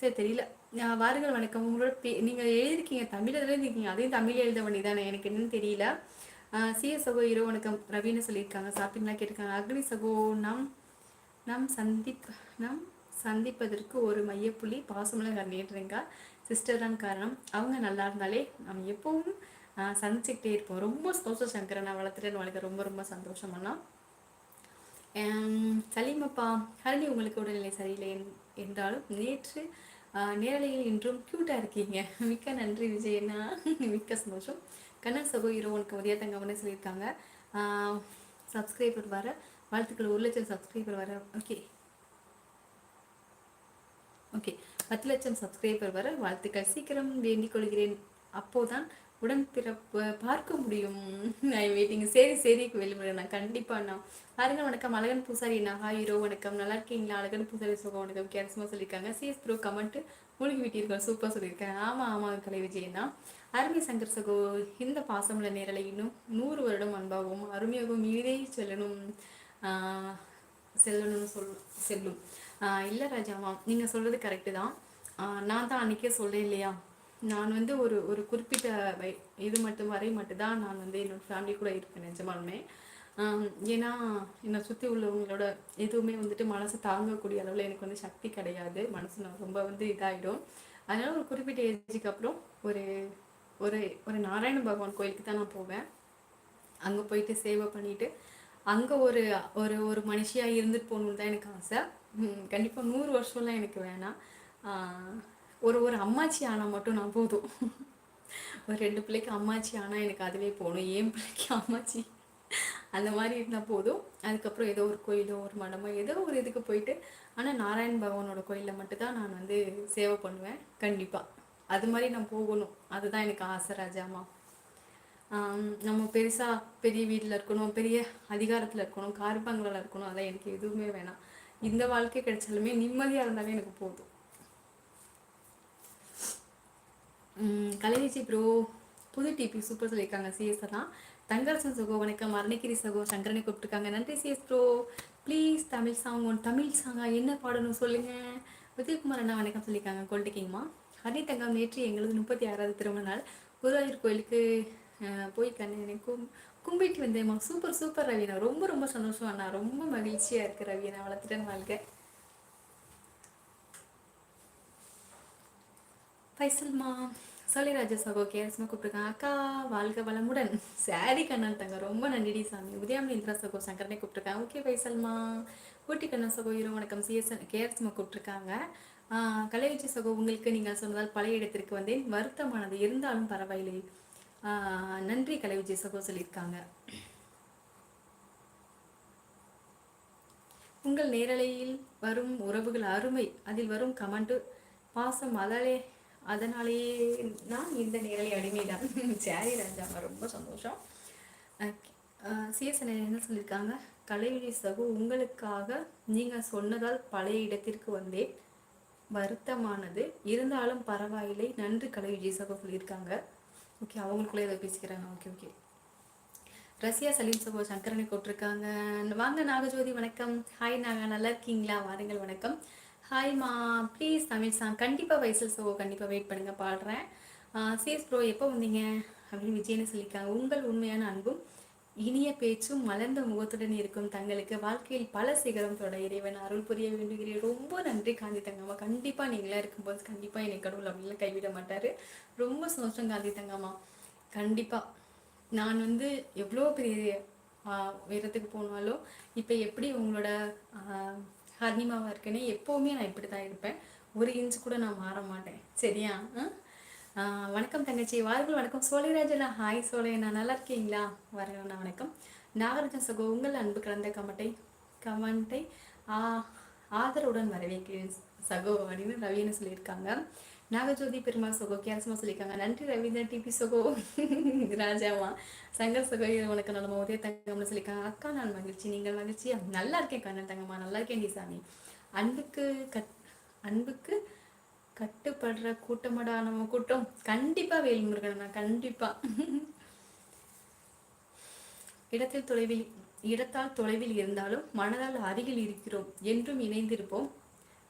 சரி தெரியல. வாருங்கள் வணக்கம். உங்களோட பே நீங்கள் எழுதிருக்கீங்க தமிழ் எழுதிருக்கீங்க அதையும் தமிழ் எழுத வேண்டி தானே எனக்கு என்னன்னு தெரியல. சிஎஸ் சகோ இரோ வணக்கம். ரவின்னு சொல்லியிருக்காங்க. சாப்பிட்டீங்களா? கேட்டிருக்காங்க. அக்னி சகோ நம் நம் சந்திப் நம் சந்திப்பதற்கு ஒரு மையப்புள்ளி. பாசமெல்லாம் கண்டிட்டுறீங்க சிஸ்டர் தான் காரணம். அவங்க நல்லா இருந்தாலே நம்ம எப்பவும் சந்திச்சுக்கிட்டே இருப்போம். ரொம்ப சந்தோஷம் சங்கரன். நான் வளர்த்துட்டு வளர்க்க ரொம்ப ரொம்ப சந்தோஷமானா சலீமப்பா ஹரணி உங்களுக்கு உடல்நிலை சரியில்லை என்றாலும் நேற்று நேரலையில் இன்றும் க்யூட்டாக இருக்கீங்க. மிக்க நன்றி விஜயண்ணா. மிக்க சந்தோஷம். கண்ணன் சகோ ஹீரோ உனக்கு உதய தங்கம்னு சொல்லியிருக்காங்க. சப்ஸ்கிரைபர் வர வாழ்த்துக்கள். ஒரு லட்சம் சப்ஸ்கிரைபர் வர ஓகே ஓகே பத்து லட்சம் சப்ஸ்கிரைபர் வர வாழ்த்துக்கள். சீக்கிரம் வேண்டிக் கொள்கிறேன். அப்போதான் உடன் பிறப்பு பார்க்க முடியும். நான் வெயிட்டிங் சரி சரி வெளிமுறை நான் கண்டிப்பாக நான் அருகன் வணக்கம். அழகன் பூசாரி நான் ஹாய் ஹீரோ வணக்கம். நல்லா இருக்கீங்களா? அழகன் பூசாரி சுகம் வணக்கம். கேரசமாக சொல்லியிருக்காங்க சிஎஸ் ப்ரோ கமெண்ட்டு மூழ்கி விட்டிருக்கோம் சூப்பர் சொல்லியிருக்கேன் ஆமாம் ஆமாம் கலை விஜயண்ணா அருமை சங்கர் சகோ இந்த பாசமுள்ள நேரலை இன்னும் நூறு வருடம் அன்பாகவும் அருமையாகவும் மீதே செல்லணும். செல்லணும்னு சொல் செல்லும். இல்லை ராஜாமா நீங்கள் சொல்கிறது கரெக்டு தான். நான் தான் அன்றைக்கே சொல்ல இல்லையா? நான் வந்து ஒரு ஒரு குறிப்பிட்ட வை இது மட்டும் வரை மட்டும்தான் நான் வந்து என்னோடய ஃபேமிலி கூட இருப்பேன் நிஜமாலுமே. ஏன்னா என்னை சுற்றி உள்ளவங்களோட எதுவுமே வந்துட்டு மனசை தாங்கக்கூடிய அளவில் எனக்கு வந்து சக்தி கிடையாது. மனசு நான் ரொம்ப வந்து இதாகிடும் அதனால் ஒரு குறிப்பிட்ட ஏஜுக்கு அப்புறம் ஒரு ஒரு ஒரு நாராயண பகவான் கோயிலுக்கு தான் நான் போவேன். அங்கே போயிட்டு சேவை பண்ணிவிட்டு அங்கே ஒரு ஒரு ஒரு மனுஷியாக இருந்துட்டு போகணுன்னு தான் எனக்கு ஆசை. கண்டிப்பாக நூறு வருஷம்லாம் எனக்கு வேணாம். ஒரு ஒரு அம்மாச்சி ஆனால் மட்டும் நான் போதும். ஒரு ரெண்டு பிள்ளைக்கு அம்மாச்சி ஆனால் எனக்கு அதுவே போகணும் என் பிள்ளைக்கு அம்மாச்சி? அந்த மாதிரி இருந்தால் போதும். அதுக்கப்புறம் ஏதோ ஒரு கோயிலோ ஒரு மடமோ ஏதோ ஒரு இதுக்கு போயிட்டு ஆனால் நாராயண் பகவானோட கோயிலில் மட்டும்தான் நான் வந்து சேவை பண்ணுவேன். கண்டிப்பாக அது மாதிரி நான் போகணும். அதுதான் எனக்கு ஆசை ராஜாமா. நம்ம பெருசாக பெரிய வீட்டில் இருக்கணும் பெரிய அதிகாரத்தில் இருக்கணும் கார்பங்களில் இருக்கணும். அதான் எனக்கு எதுவுமே வேணாம். இந்த வாழ்க்கை கிடைச்சாலுமே நிம்மதியாக இருந்தாலே எனக்கு போதும். கலைநிச்சி ப்ரோ புது டிபி சூப்பர் சொல்லியிருக்காங்க சிஎஸ் தான் தங்கரசன் சகோ வணக்கம். அருணகிரி சகோ சங்கரனை கூப்பிட்டுருக்காங்க. நன்றி CS bro please Tamil song one Tamil சாங்கா என்ன பாடணும் சொல்லுங்கள் உதயகுமார் அண்ணா வணக்கம் சொல்லியிருக்காங்க. கொல்டிக்கிங்கம்மா ஹரி தங்கம் நேற்று எங்களது முப்பத்தி ஆறாவது திருமண நாள். குருவாயூர் கோயிலுக்கு போய் கண்ணு கும் கும்பிட்டு வந்தேம்மா. Super super Raveena. ரொம்ப ரொம்ப சந்தோஷம் அண்ணா. ரொம்ப மகிழ்ச்சியாக இருக்குது ரவினா வளர்த்துட்டேன் வாழ்க்கை. ஃபைசல்மா ராஜா சகோ கேரஸ்மா கூப்பிட்டுருக்காங்க அக்கா வாழ்க வளமுடன். சாரி கண்ணன் தங்க ரொம்ப நன்றிடி சாமி. உதயாமி இந்திரா சகோ சங்கரனே கூப்பிட்டுருக்காங்க. ஓகே பைசல்மா ஊட்டி கண்ணன் சகோ ஹீரோ வணக்கம். சிஎஸ்என் கேரஸ்மா கூப்பிட்டுருக்காங்க. கலைவச்சி சகோ உங்களுக்கு நீங்கள் சொன்னதால் பழைய இடத்திற்கு வந்தேன். வருத்தமானது இருந்தாலும் பரவாயில்லை. நன்றி கலைவிஜய் சகோ சொல்லியிருக்காங்க. உங்கள் நேரலையில் வரும் உறவுகள் அருமை. அதில் வரும் கமெண்ட் பாசம் அதாலே அதனாலேயே நான் இந்த நேரலை அடிமைதான். சரி ராஜா ரொம்ப சந்தோஷம். சிஎஸ்என் என்ன சொல்லியிருக்காங்க கலைவிழி சகு உங்களுக்காக நீங்கள் சொன்னதால் பழைய இடத்திற்கு வந்தேன். வருத்தமானது. இருந்தாலும் பரவாயில்லை. நன்றி கலைவிழி சகோ சொல்லியிருக்காங்க. ஓகே அவங்களுக்குள்ளே ஏதோ பேசிக்கிறாங்க. ஓகே ஓகே ரஷ்யா சலீம் சகோ சங்கரனை கூப்பிட்ருக்காங்க வாங்க நாகஜோதி வணக்கம். ஹாய் நாங்கள் நல்லா இருக்கீங்களா? வாருங்கள் வணக்கம். ஹாய்மா ப்ளீஸ் தமிழ் சாங் கண்டிப்பாக வயசில் சோ கண்டிப்பாக வெயிட் பண்ணுங்கள் பாடுறேன். சிஎஸ் ப்ரோ எப்போ வந்தீங்க? அப்படின்னு விஜயன்னு சொல்லியிருக்காங்க உங்கள் உண்மையான அன்பும் இனிய பேச்சும் மலர்ந்த முகத்துடன் இருக்கும் தங்களுக்கு வாழ்க்கையில் பல சிகரம் தொட இறைவன் அருள் புரிய வேண்டுகிறேன். ரொம்ப நன்றி காந்தி தங்கம்மா கண்டிப்பாக நீங்களாக இருக்கும்போது கண்டிப்பாக என்னை கடவுள் அப்படிலாம் கைவிட மாட்டார். ரொம்ப சந்தோஷம் காந்தி தங்கம்மா கண்டிப்பாக நான் வந்து எவ்வளோ பெரிய உயரத்துக்கு போனாலும் இப்போ எப்படி உங்களோட அருணிமாவாக இருக்குன்னு எப்போவுமே நான் இப்படி தான் இருப்பேன். ஒரு இன்ச் கூட நான் மாற மாட்டேன். சரியா? வணக்கம் தங்கச்சி. வாழ்கள் வணக்கம். சோழைராஜனா ஹாய் சோழை. நான் நல்லா இருக்கீங்களா? வரணும் வணக்கம். நாகராஜன் சகோ உங்கள் அன்பு கலந்த கமட்டை கமெண்ட்டை ஆதரவுடன் வரவேற்கிறேன். சகோ அப்படின்னு ரவின்னு சொல்லியிருக்காங்க. நாகஜோதி பெருமாள் சகோ கேரசமா சொல்லியிருக்காங்க. நன்றி ரவீந்திரன் டிபி சகோ. ராஜாமா சங்கர் சகோ உனக்கு நல்ல உதய தங்கம்னு சொல்லியிருக்காங்க. அக்கா நான் மகிழ்ச்சி நீங்கள் மகிழ்ச்சியா? நல்லா இருக்கேன் கண்ணன் தங்கம்மா. நல்லா இருக்கேன் டிசாமி அன்புக்கு கட் அன்புக்கு கட்டுப்படுற கூட்டமடா நம்ம கூட்டம். கண்டிப்பா வேல்முருகன் கண்டிப்பா. இடத்தில் தொலைவில் இடத்தால் தொலைவில் இருந்தாலும் மனதால் அருகில் இருக்கிறோம். என்றும் இணைந்திருப்போம்.